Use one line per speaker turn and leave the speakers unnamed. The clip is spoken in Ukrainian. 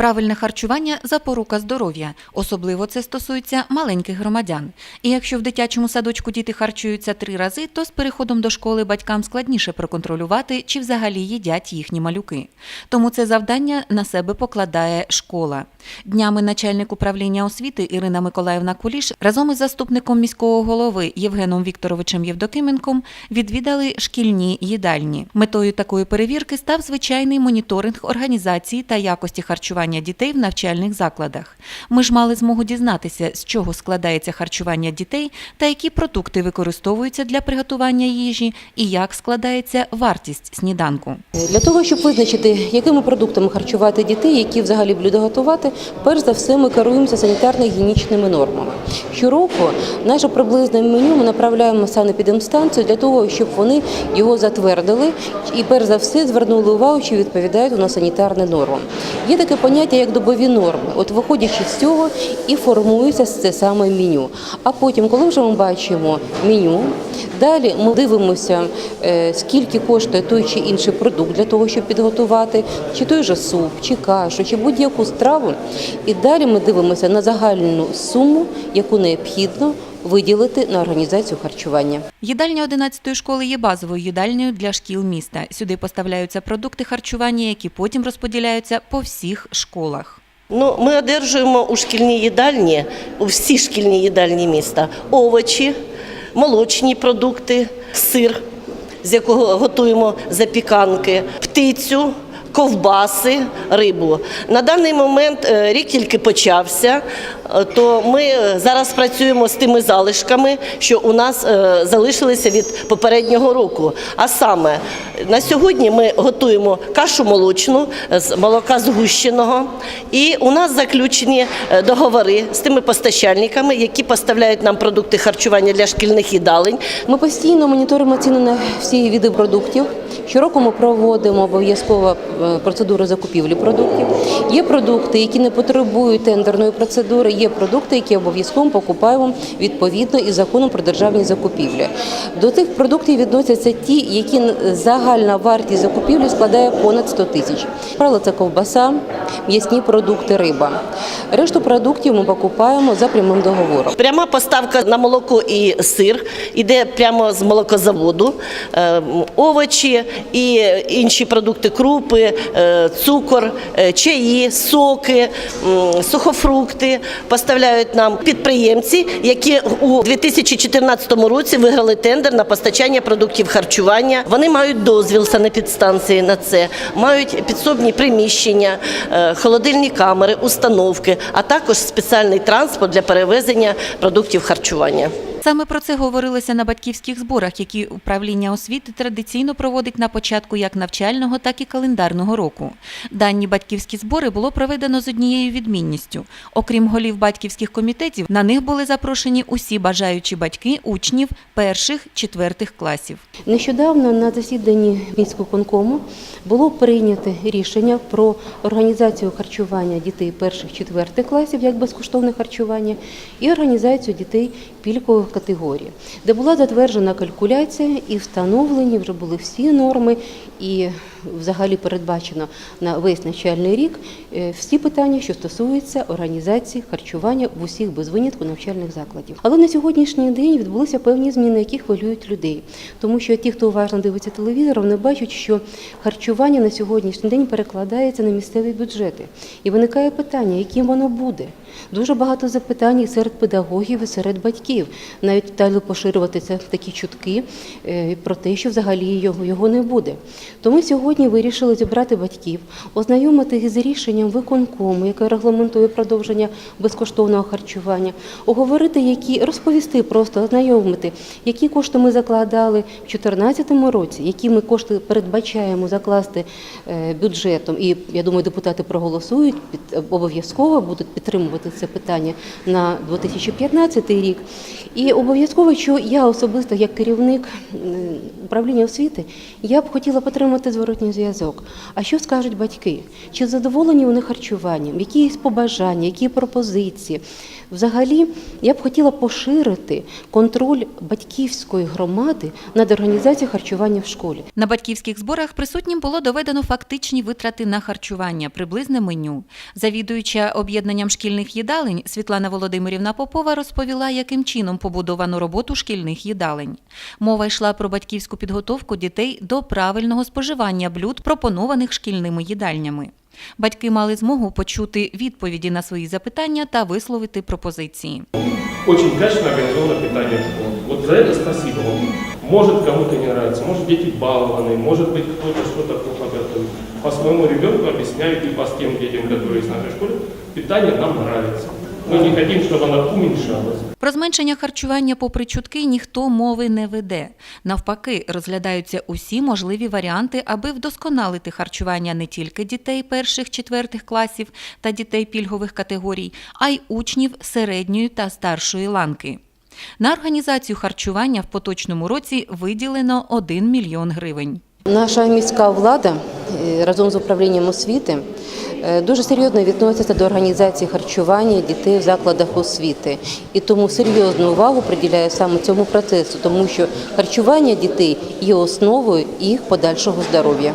Правильне харчування запорука здоров'я. Особливо це стосується маленьких громадян. І якщо в дитячому садочку діти харчуються три рази, то з переходом до школи батькам складніше проконтролювати, чи взагалі їдять їхні малюки. Тому це завдання на себе покладає школа. Днями начальник управління освіти Ірина Миколаївна Куліш разом із заступником міського голови Євгеном Вікторовичем Євдокименком відвідали шкільні їдальні. Метою такої перевірки став звичайний моніторинг організації та якості харчування дітей в навчальних закладах. Ми ж мали змогу дізнатися, з чого складається харчування дітей та які продукти використовуються для приготування їжі, і як складається вартість сніданку.
Для того, щоб визначити, якими продуктами харчувати дітей, які взагалі блюда готувати, перш за все ми керуємося санітарно-гігієнічними нормами. Щороку наше приблизне меню ми направляємо санепідемстанцію для того, щоб вони його затвердили і перш за все звернули увагу, чи відповідають на санітарні норми. Є таке поняття, як добові норми. От виходячи з цього і формується це саме меню. А потім, коли вже ми бачимо меню, далі ми дивимося, е, скільки коштує той чи інший продукт для того, щоб підготувати, чи той же суп, чи кашу, чи будь-яку страву. І далі ми дивимося на загальну суму, яку необхідно виділити на організацію харчування.
Їдальня 11-ї школи є базовою їдальнею для шкіл міста. Сюди поставляються продукти харчування, які потім розподіляються по всіх школах.
Ну, ми одержуємо у шкільній їдальні, у всі шкільні їдальні міста овочі, молочні продукти, сир, з якого готуємо запіканки, птицю. Ковбаси, рибу. На даний момент е, рік тільки почався, е, то ми зараз працюємо з тими залишками, що у нас е, залишилися від попереднього року. А саме на сьогодні ми готуємо кашу молочну з молока згущеного, і у нас заключені е, договори з тими постачальниками, які поставляють нам продукти харчування для шкільних їдалень.
Ми постійно моніторимо ціни на всі види продуктів. Щороку ми проводимо обов'язково е, процедуру закупівлі продуктів. Є продукти, які не потребують тендерної процедури, є продукти, які обов'язково покупаємо відповідно із законом про державні закупівлі. До цих продуктів відносяться ті, які загальна вартість закупівлі складає понад 100 тисяч. Правило, це ковбаса, м'ясні продукти, риба. Решту продуктів ми покупаємо за прямим договором.
Пряма поставка на молоко і сир іде прямо з молокозаводу, Е, овочі і інші продукти, крупи, е, цукор, е, чаї, соки, сухофрукти поставляють нам підприємці, які у 2014 році виграли тендер на постачання продуктів харчування. Вони мають дозвіл санепідстанції на це, мають підсобні приміщення, е, холодильні камери, установки, а також спеціальний транспорт для перевезення продуктів харчування.
Саме про це говорилося на батьківських зборах, які управління освіти традиційно проводить на початку як навчального, так і календарного року. Дані батьківські збори було проведено з однією відмінністю. Окрім голів батьківських комітетів, на них були запрошені усі бажаючі батьки учнів перших четвертих класів.
Нещодавно на засіданні міського конкому було прийнято рішення про організацію харчування дітей перших четвертих класів як безкоштовне харчування і організацію дітей пільгових категорій, де була затверджена калькуляція і встановлені вже були всі норми, і взагалі передбачено на весь навчальний рік е, всі питання, що стосуються організації харчування в усіх без винятку навчальних закладів. Але на сьогоднішній день відбулися певні зміни, які хвилюють людей, тому що ті, хто уважно дивиться телевізор, вони бачать, що харчування на сьогоднішній день перекладається на місцеві бюджети, і виникає питання, яким воно буде. Дуже багато запитань серед педагогів, і серед батьків. Навіть далі поширюватися такі чутки е, про те, що взагалі його, його не буде. Тому сьогодні вирішили зібрати батьків, ознайомити їх з рішенням виконкому, яке регламентує продовження безкоштовного харчування, оговорити, які розповісти, просто ознайомити, які кошти ми закладали в 2014 році, які ми кошти передбачаємо закласти е, бюджетом. І я думаю, депутати проголосують обов'язково будуть підтримувати це питання на 2015 рік. І обов'язково, що я особисто, як керівник управління освіти, я б хотіла отримати зворотній зв'язок. А що скажуть батьки? Чи задоволені вони харчуванням? Які є побажання, які пропозиції? Взагалі, я б хотіла поширити контроль батьківської громади над організацією харчування в школі.
На батьківських зборах присутнім було доведено фактичні витрати на харчування, приблизне меню. Завідуюча об'єднанням шкільних їдалень Світлана Володимирівна Попова розповіла, яким чином побудовано роботу шкільних їдалень. Мова йшла про батьківську підготовку дітей до правильного споживання блюд, пропонованих шкільними їдальнями. Батьки мали змогу почути відповіді на свої запитання та висловити пропозиції.
Очень качественно организовано питание в школе. Вот за это спасибо. Вот, Может кому-то не нравится, может дети балованные, может быть кто-то что-то плохо готовит. По своему ребенку объясняю и по тем детям, которые есть в нашей школе, питание нам нравится. Мы не хотим, чтобы оно уменьшалось.
Про зменшення харчування попри чутки ніхто мови не веде. Навпаки, розглядаються усі можливі варіанти, аби вдосконалити харчування не тільки дітей перших четвертих класів та дітей пільгових категорій, а й учнів середньої та старшої ланки. На організацію харчування в поточному році виділено 1 мільйон гривень.
Наша міська влада е, разом з управлінням освіти е, дуже серйозно відноситься до організації харчування дітей в закладах освіти. І тому серйозну увагу приділяє саме цьому процесу, тому що харчування дітей є основою їх подальшого здоров'я.